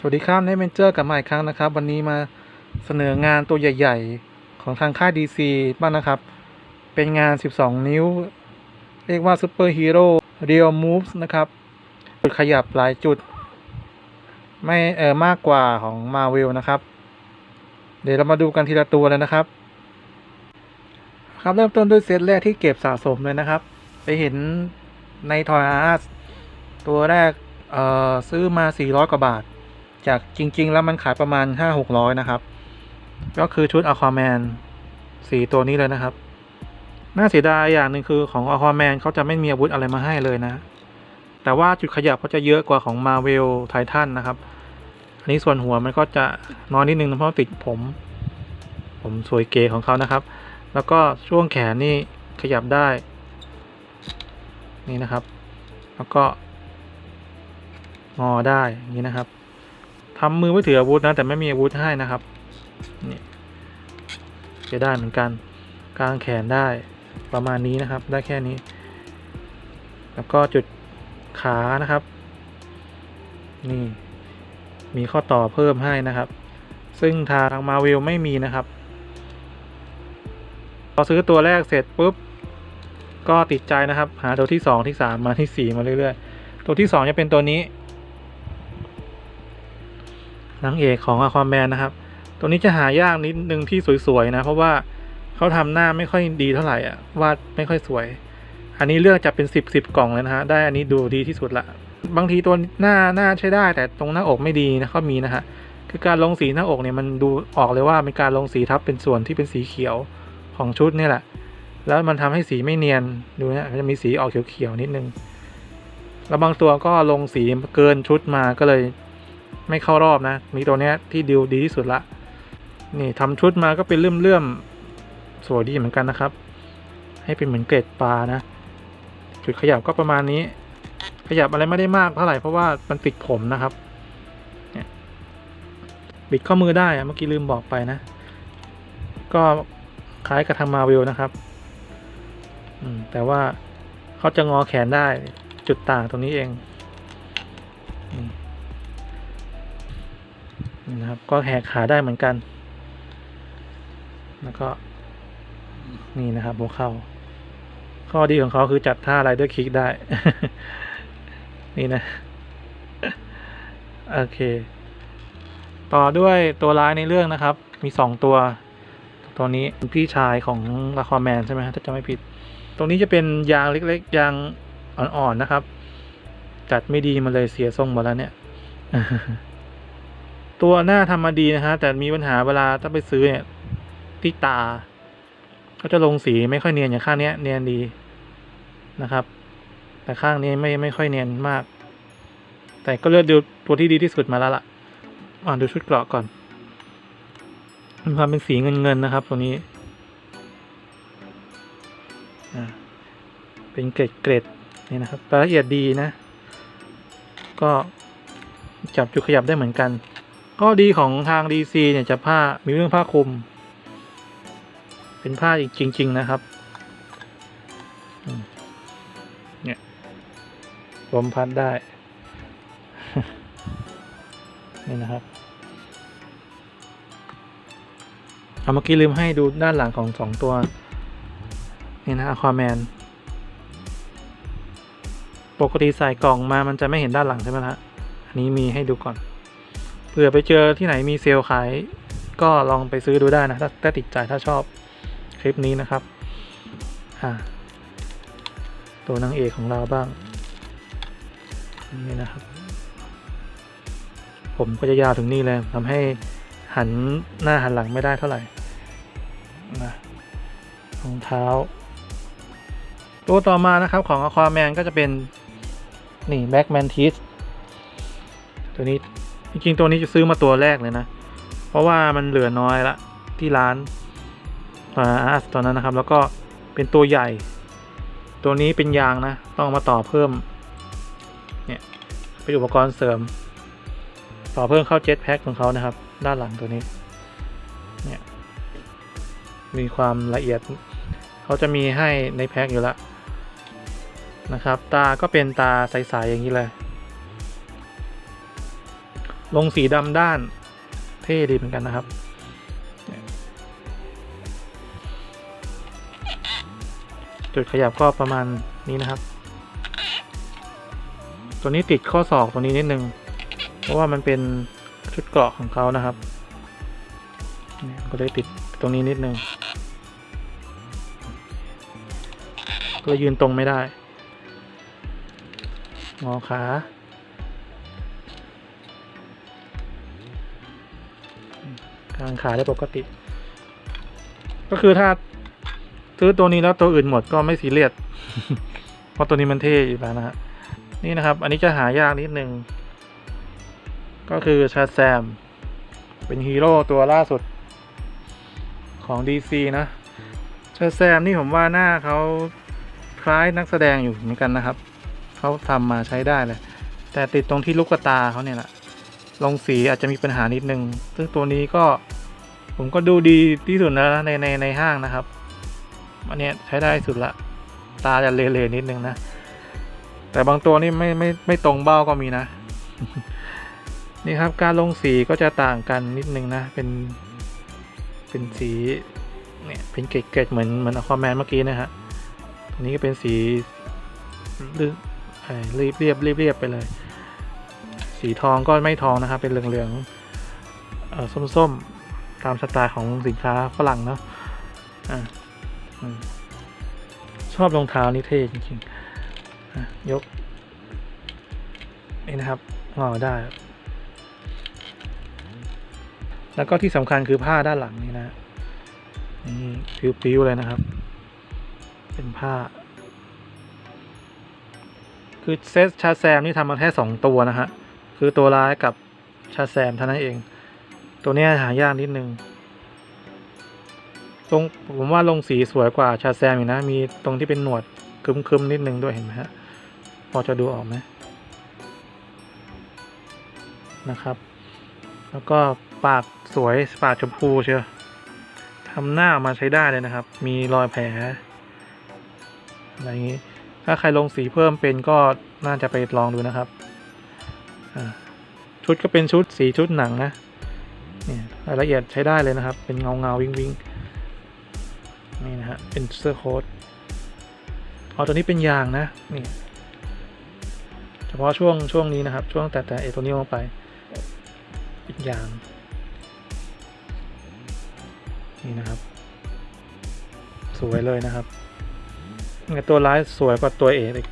สวัสดีครับในเมนเจอร์กับมาอีกครั้งนะครับ วันนี้มาเสนองานตัวใหญ่ ๆ ของทางค่าย DC บ้างนะครับ เป็นงาน 12 นิ้ว เรียกว่า Super Hero Real Moves นะครับ จุดขยับหลายจุด ไม่เออมากกว่าของ Marvel นะครับ เดี๋ยวเรามาดูกันทีละตัวเลยนะครับ ครับเริ่มต้นด้วยเซตแรกที่เก็บสะสมเลยนะครับ ไปเห็นในทอยอาร์ตัวแรกเอ่อซื้อมา 400 กว่าบาท จากจริง ๆ แล้วมันขายประมาณ5 600นะครับ ก็คือชุดอควาแมนสีตัวนี้เลยนะครับ น่าเสียดายอย่างหนึ่งคือของอควาแมนเขาจะไม่มีอาวุธอะไรมาให้เลยนะ แต่ว่าจุดขยับเขาจะเยอะกว่าของมาเวลไททันนะครับ อันนี้ส่วนหัวมันก็จะน้อยนิดนึงเพราะติดผม ผมสวยเก๋ของเขานะครับ แล้วก็ช่วงแขนนี่ขยับได้ นี่นะครับ แล้วก็งอได้อย่างนี้นะครับ ทำมือไม่ถืออาวุธนะ แต่ไม่มีอาวุธให้นะครับนี่จะได้เหมือนกันกลางแขนได้ประมาณนี้นะครับ ได้แค่นี้ แล้วก็จุดขานะครับ นี่ มีข้อต่อเพิ่มให้นะครับ ซึ่งทางมาเวลไม่มีนะครับพอซื้อตัวแรกเสร็จปุ๊บก็ติดใจนะครับ หาตัวที่สองที่สามมาที่สี่มาเรื่อยๆ ตัวที่สองจะเป็นตัวนี้ นางเอกของอควาแมนนะครับตัวนี้จะหายากนิดนึงที่สวยๆนะ เพราะว่าเขาทำหน้าไม่ค่อยดีเท่าไหร่อะวาดไม่ค่อยสวย อันนี้เลือกจะเป็นสิบสิบกล่องเลยนะฮะได้อันนี้ดูดีที่สุดละ บางทีตัวหน้าหน้าใช้ได้ แต่ตรงหน้าอกไม่ดีนะเขามีนะฮะคือการลงสีหน้าอกเนี่ยมันดูออกเลยว่าเป็นการลงสีทับเป็นส่วนที่เป็นสีเขียวของชุดนี่แหละ แล้วมันทำให้สีไม่เนียนดูเนี่ยมันจะมีสีออกเขียวๆนิดนึงแล้วบางตัวก็ลงสีเกินชุดมาก็เลย ไม่เข้ารอบนะ มีตัวเนี้ยที่ดิวดีที่สุดละ นี่ทำชุดมาก็เป็นเลื่อมๆ สวยดีเหมือนกันนะครับ ให้เป็นเหมือนเกล็ดปลานะ จุดขยับก็ประมาณนี้ ขยับอะไรไม่ได้มากเท่าไหร่เพราะว่ามันติดผมนะครับบิดข้อมือได้อะเมื่อกี้ลืมบอกไปนะ ก็คล้ายกับทางมาวิลนะครับแต่ว่าเขาจะงอแขนได้จุดต่างตรงนี้เอง นะครับ ก็แหกขาได้เหมือนกัน แล้วก็ นี่นะครับหัวเข่าข้อดีของเขาคือจัดท่าอะไรด้วยคลิกได้ นี่นะ โอเค ต่อด้วยตัวร้ายในเรื่องนะครับ มีสองตัว ตัวนี้พี่ชายของละครแมนใช่ไหมฮะถ้าจะไม่ผิด ตรงนี้จะเป็นยางเล็ก ๆ ยางอ่อน ๆ นะครับ จัดไม่ดีมาเลยเสียทรงหมดแล้วเนี่ย ตัวหน้าทำมาดีนะฮะ แต่มีปัญหาเวลาถ้าไปซื้อเนี่ยที่ตา ก็จะลงสีไม่ค่อยเนียนอย่างข้างเนี้ยเนียนดีนะครับ แต่ข้างนี้ไม่ไม่ค่อยเนียนมาก แต่ก็เลือกดูตัวที่ดีที่สุดมาแล้วล่ะอ่าดูชุดเกราะก่อนมีความเป็นสีเงินเงินๆนะครับ ตัวนี้เป็นเกรดเกรดนี่นะครับรายละเอียดดีนะ ก็จับจุดขยับได้เหมือนกัน ก็ดีของทาง DC เนี่ยจะผ้ามีเรื่องผ้าคลุม เป็นผ้าอีกจริง ๆ นะครับเนี่ยลมพัดได้ นี่นะครับ เอาเมื่อกี้ลืมให้ดูด้านหลังของสองตัว นี่นะอควาแมนปกติใส่กล่องมามันจะไม่เห็นด้านหลังใช่ไหมฮะอันนี้มีให้ดูก่อน เผื่อไปเจอที่ไหนมีเซลล์ขาย ก็ลองไปซื้อดูได้นะถ้าถ้าติดใจถ้าชอบคลิปนี้นะครับตัวนางเอกของเราบ้าง นี่นะครับ ผมก็จะยาวถึงนี่เลยทำให้หันหน้าหันหลังไม่ได้เท่าไหร่นะรองเท้า ตัวต่อมานะครับของ Aquaman ก็จะเป็น นี่ Black Mantis ตัวนี้ จริงๆตัวนี้จะซื้อมาตัวแรกเลยนะ เพราะว่ามันเหลือน้อยละที่ร้านอาร์ตอนนั้นนะครับ แล้วก็เป็นตัวใหญ่ ตัวนี้เป็นยางนะ ต้องมาต่อเพิ่ม เนี่ยเป็นอุปกรณ์เสริม ต่อเพิ่มเข้าเจ็ตแพ็คของเขานะครับ ด้านหลังตัวนี้ เนี่ยมีความละเอียด เขาจะมีให้ในแพ็คอยู่แล้วนะครับ ตาก็เป็นตาใสๆอย่างนี้เลย ลงสีดำด้าน เท่ดีเหมือนกันนะครับ จุดขยับก็ประมาณนี้นะครับ ตัวนี้ติดข้อศอกตัวนี้นิดนึง เพราะว่ามันเป็นชุดเกราะของเขานะครับ ก็เลยติดตรงนี้นิดนึง ก็เลยยืนตรงไม่ได้ งอขา กางขาได้ปกติ ก็คือถ้าซื้อตัวนี้แล้วตัวอื่นหมดก็ไม่ซีเรียสเพราะตัวนี้มันเท่อยู่แล้วนะฮะนี่นะครับ อันนี้จะหายากนิดนึง ก็คือชาแซม เป็นฮีโร่ตัวล่าสุดของ DC นะชาแซมนี่ผมว่าหน้าเขาคล้ายนักแสดงอยู่เหมือนกันนะครับ เขาทำมาใช้ได้เลย แต่ติดตรงที่ลูกตาเขาเนี่ยแหละ ลงสีอาจจะมีปัญหานิดนึง ซึ่งตัวนี้ก็ผมก็ดูดีที่สุดแล้วนะในในในห้างนะครับอันเนี้ยใช้ได้สุดละ ตาจะเละๆนิดนึงนะ แต่บางตัวนี่ไม่ไม่ไม่ตรงเบ้าก็มีนะ นี่ครับการลงสีก็จะต่างกันนิดนึงนะ เป็นเป็นสีเนี่ยเป็นเกล็ดเหมือนเหมือนอควาแมนเมื่อกี้นะฮะอันนี้ก็เป็นสีเรียบเรียบเรียบเรียบไปเลย สีทองก็ไม่ทองนะครับ เป็นเหลืองๆส้มๆ ตามสไตล์ของสินค้าฝรั่งเนาะอะชอบรองเท้านี่เท่จริงๆยก นี่นะครับงอได้ แล้วก็ที่สำคัญคือผ้าด้านหลังนี่นะ นี่ปิ้วๆเลยนะครับ เป็นผ้าคือเซตชาแซมนี่ทำมาแค่สองตัวนะฮะ คือตัวร้ายกับชาแซมเท่านั้นเอง ตัวนี้หายากนิดนึงตรงผมว่าลงสีสวยกว่าชาแซมอีกนะ มีตรงที่เป็นหนวดคึมๆนิดนึงด้วยเห็นไหมฮะ พอจะดูออกไหมนะครับ แล้วก็ปากสวยปากชมพูเชียวทำหน้าออกมาใช้ได้เลยนะครับ มีรอยแผลอะไรอย่างนี้ ถ้าใครลงสีเพิ่มเป็นก็น่าจะไปลองดูนะครับ ชุดก็เป็นชุดสีชุดหนังนะเนี่ยรายละเอียดใช้ได้เลยนะครับ เป็นเงาเงาวิงวิงนี่นะฮะเป็นเสื้อโค้ทเอ๋อตัวนี้เป็นยางนะนี่เฉพาะช่วงช่วงนี้นะครับ ช่วงแต่แต่เอตัวนี้ลงไปเป็นยางนี่นะครับ สวยเลยนะครับตัวร้ายสวยกว่าตัวเอกอีก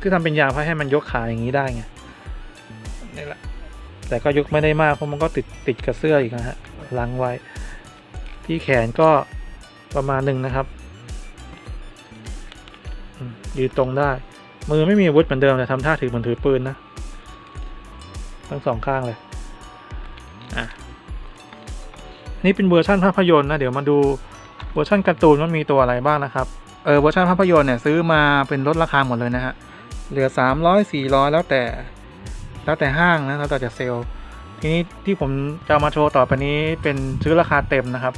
คือทำเป็นยางเพื่อให้มันยกขาอย่างนี้ได้ไง แต่ก็ยกไม่ได้มากเพราะมันก็ติดติดกับเสื้ออีกนะฮะล้างไว้ ที่แขนก็ประมาณหนึ่งนะครับยืนตรงได้ มือไม่มีอาวุธเหมือนเดิมแต่ทำท่าถือเหมือนถือปืนนะ ทั้งสองข้างเลยอะนี่เป็นเวอร์ชันภาพยนตร์นะเดี๋ยวมาดูเวอร์ชันการ์ตูนว่ามีตัวอะไรบ้างนะครับเออเวอร์ชันภาพยนตร์เนี่ยซื้อมาเป็นลดราคาหมดเลยนะฮะเหลือสามร้อยสี่ร้อยแล้วแต่ แล้วแต่ห้างนะแล้วแต่จะเซลล์ทีนี้ที่ผมจะมาโชว์ต่อไปนี้เป็นซื้อราคาเต็มนะครับ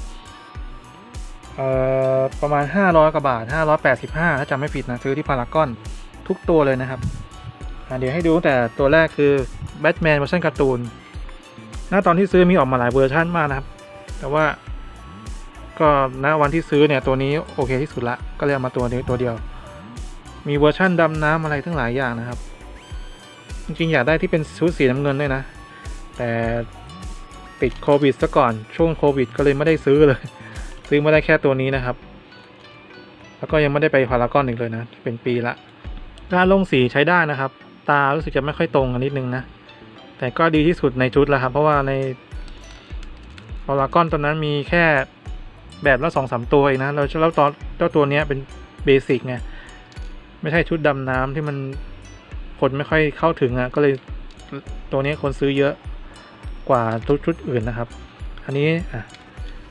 เอ่อประมาณ 500กว่าบาท 585 ถ้าจำไม่ผิดนะซื้อที่พารากอนทุกตัวเลยนะครับเดี๋ยวให้ดูแต่ตัวแรกคือแบทแมนเวอร์ชันการ์ตูนหน้าตอนที่ซื้อมีออกมาหลายเวอร์ชันมากนะครับ แต่ว่าก็ณวันที่ซื้อเนี่ยตัวนี้โอเคที่สุดละ ก็เลยเอามาตัวนี้ตัวเดียว มีเวอร์ชั่นดำน้ำอะไรทั้งหลายอย่างนะครับ จริงๆ อยากได้ที่เป็นชุดสีน้ำเงินด้วยนะ แต่ติดโควิดซะก่อนช่วงโควิด ก็เลยไม่ได้ซื้อเลย ซื้อมาได้แค่ตัวนี้นะครับ แล้วก็ยังไม่ได้ไปพารากอนอีกเลยนะ เป็นปีละการลงสีใช้ได้นะครับ ตารู้สึกจะไม่ค่อยตรงกันนิดนึงนะ แต่ก็ดีที่สุดในชุดแล้วครับ เพราะว่าในพารากอนตอนนั้นมีแค่แบบละสองสามตัวเองนะแล้วแล้วตอนเจ้าตัวนี้เป็นเบสิกไงไม่ใช่ชุดดำน้ำที่มัน คนไม่ค่อยเข้าถึงอะ่ะก็เลยตัวนี้คนซื้อเยอะกว่าชุดชุดอื่นนะครับ อันนี้อะ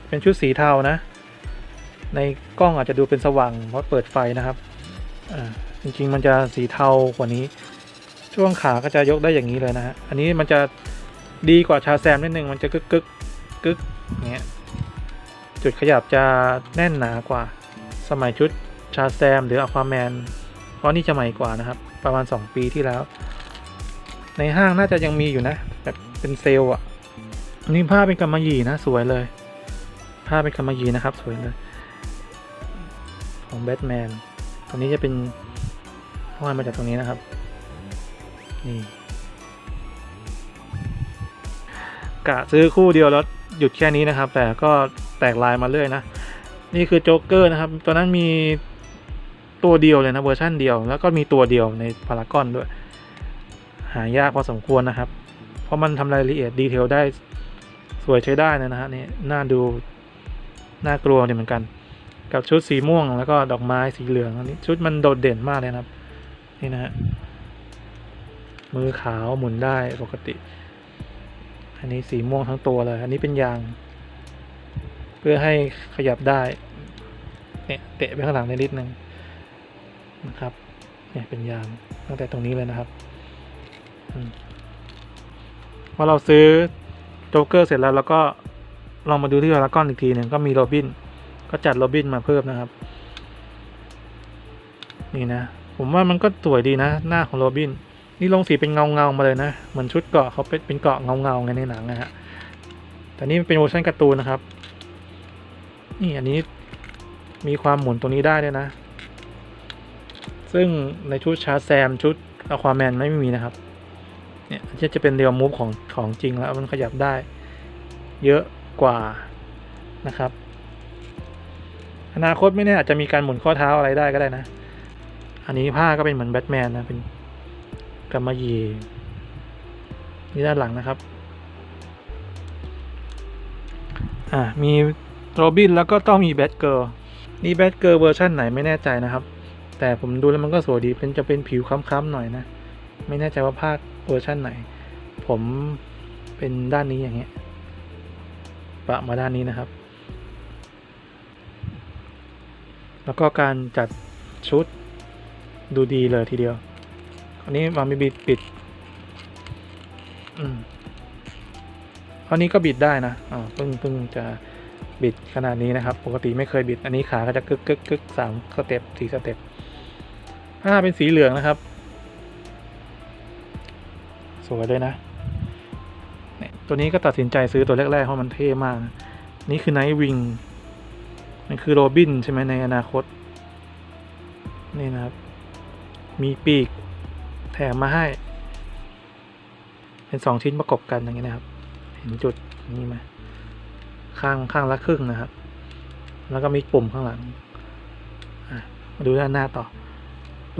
เป็นชุดสีเทานะ ในกล้องอาจจะดูเป็นสว่างเพราะเปิดไฟนะครับอ่าจริง ๆ มันจะสีเทากว่านี้ ช่วงขาก็จะยกได้อย่างนี้เลยนะฮะอันนี้มันจะดีกว่าชาแซมนิดนึงมันจะกึกกึกกึกอย่างเงี้ยจุดขยับจะแน่นหนากว่าสมัยชุดชาแซมหรืออควาแมนเพราะนี่จะใหม่กว่านะครับ ประมาณ 2 ปีที่แล้ว ในห้างน่าจะยังมีอยู่นะแบบเป็นเซลล์อะนนี้ผ้าเป็นกำมะหยี่นะ สวยเลย ผ้าเป็นกำมะหยี่นะครับ สวยเลย ของแบทแมนตัวนี้จะเป็นห้อยมาจากตรงนี้นะครับ นี่กะซื้อคู่เดียวแล้วหยุดแค่นี้นะครับ แต่ก็แตกลายมาเรื่อยนะ นี่คือโจ๊กเกอร์นะครับ ตอนนั้นมี ตัวเดียวเลยนะเวอร์ชั่นเดียว แล้วก็มีตัวเดียวในพารากอนด้วย หายากพอสมควรนะครับ เพราะมันทำรายละเอียดดีเทลได้สวยใช้ได้นะฮะนี่น่าดูน่ากลัวดีเหมือนกัน กับชุดสีม่วงแล้วก็ดอกไม้สีเหลืองอันนี้ชุดมันโดดเด่นมากเลยนะครับ นี่นะฮะมือขาวหมุนได้ปกติ อันนี้สีม่วงทั้งตัวเลย อันนี้เป็นยาง เพื่อให้ขยับได้เนี่ยเตะไปข้างหลังได้นิดนึง นะครับเนี่ยเป็นยางตั้งแต่ตรงนี้เลยนะครับอืมพอเราซื้อโจ๊กเกอร์เสร็จแล้วเราก็ลองมาดูที่พารากอนอีกทีหนึ่งก็มีโรบิน ก็จัดโรบินมาเพิ่มนะครับ นี่นะ ผมว่ามันก็สวยดีนะ หน้าของโรบิน นี่ลงสีเป็นเงาเงามาเลยนะ เหมือนชุดเกาะเขาเป็นเป็นเกาะเงาเงาไงในหนังนะฮะแต่นี่เป็นเวอร์ชันการ์ตูนนะครับ นี่อันนี้มีความหมุนตรงนี้ได้ด้วยนะ ซึ่งในชุดชาร์แซมชุดอควาแมนไม่มีนะครับ เนี่ยจะจะเป็นเรียวมูฟของของจริงแล้วมันขยับได้ เยอะกว่านะครับ อนาคตไม่แน่อาจจะมีการหมุนข้อเท้าอะไรได้ก็ได้นะ อันนี้ผ้าก็เป็นเหมือนแบทแมนนะเป็นกำมะหยี่นี่ด้านหลังนะครับ อ่ามีโรบินแล้วก็ต้องมีแบทเกิร์ลนี่แบทเกิร์ลเวอร์ชันไหนไม่แน่ใจนะครับ แต่ผมดูแล้วมันก็สวยดีเป็นจะเป็นผิวคล้ำๆหน่อยนะ ไม่แน่ใจว่าภาคเวอร์ชันไหน ผมเป็นด้านนี้อย่างเงี้ยปะมาด้านนี้นะครับ แล้วก็การจัดชุดดูดีเลยทีเดียว อันนี้มันมีบิดปิด อืมคราวนี้ก็บิดได้นะอ่าเพิ่งเพิ่งจะบิดขนาดนี้นะครับ ปกติไม่เคยบิด อันนี้ขาก็จะกึกกึกกึกสามสเต็ปสี่สเต็ป ผ้าเป็นสีเหลืองนะครับ สวยเลยนะนี่ตัวนี้ก็ตัดสินใจซื้อตัวแรกๆเพราะมันเท่มาก นี่คือไนท์วิงมันคือโรบินใช่ไหมในอนาคต นี่นะครับ มีปีกแถมมาให้ เป็นสองชิ้นประกบกันอย่างนี้นะครับ เห็นจุดนี้ไหมข้างข้างละครึ่งนะครับ แล้วก็มีปุ่มข้างหลังมาดูด้านหน้าต่อ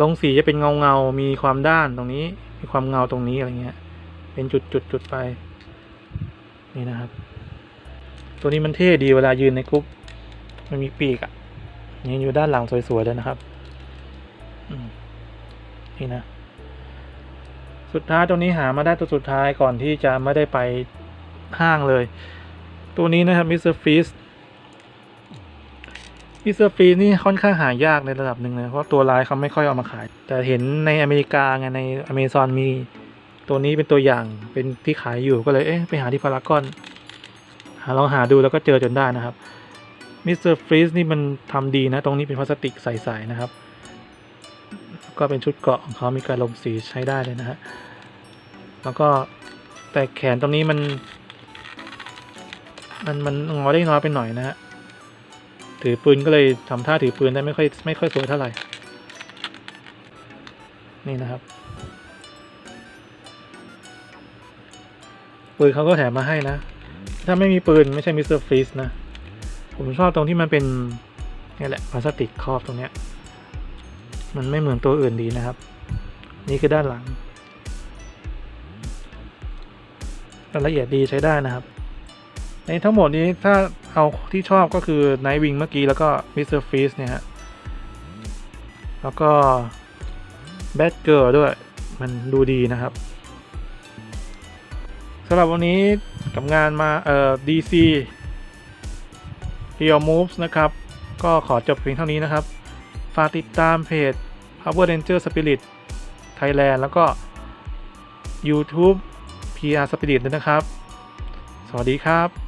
ลงสีจะเป็นเงาเงาๆมีความด้านตรงนี้ มีความเงาตรงนี้อะไรเงี้ย เป็นจุดจุดจุดไป นี่นะครับ ตัวนี้มันเท่ดีเวลายืนในกรุ๊ปมันมีปีกอะ่ะยืนอยู่ด้านหลังสวยๆเลยนะครับนี่นะ สุดท้ายตัวนี้หามาได้ตัวสุดท้ายก่อนที่จะไม่ได้ไปห้างเลย ตัวนี้นะครับมิสเตอร์ฟีส มิสเตอร์ฟรีสนี่ค่อนข้างหายากในระดับหนึ่งเลยเพราะตัวลายเขาไม่ค่อยเอามาขาย แต่เห็นในอเมริกาไงในอเมซอนมีตัวนี้เป็นตัวอย่างเป็นที่ขายอยู่ก็เลยเอ๊ะไปหาที่พารากอนหาลองหาดูแล้วก็เจอจนได้นะครับมิสเตอร์ฟรีสนี่มันทำดีนะ ตรงนี้เป็นพลาสติกใสๆนะครับ ก็เป็นชุดเกราะของเขามีการลงสีใช้ได้เลยนะฮะแล้วก็แต่แขนตรงนี้มัน มันมันงอได้น้อยไปหน่อยนะฮะ ถือปืนก็เลยทำท่าถือปืนได้ไม่ค่อยไม่ค่อยสวยเท่าไหร่ นี่นะครับ ปืนเขาก็แถมมาให้นะ ถ้าไม่มีปืนไม่ใช่มิสเตอร์ฟรีสนะ ผมชอบตรงที่มันเป็นนี่แหละพลาสติกครอบตรงเนี้ย มันไม่เหมือนตัวอื่นดีนะครับ นี่คือด้านหลังรายละเอียดดีใช้ได้นะครับ ในทั้งหมดนี้ถ้าเอาที่ชอบก็คือ Night Wing เมื่อกี้ แล้วก็ Mr. Freeze เนี่ยฮะ แล้วก็ Bad Girl ด้วย มันดูดีนะครับสำหรับวันนี้กับงานมาเอ่อ DC Real Moves นะครับ ก็ขอจบเพียงเท่านี้นะครับ ฝากติดตามเพจ Power Ranger Spirit Thailand แล้วก็ YouTube PR Spirit ด้วยนะครับ สวัสดีครับ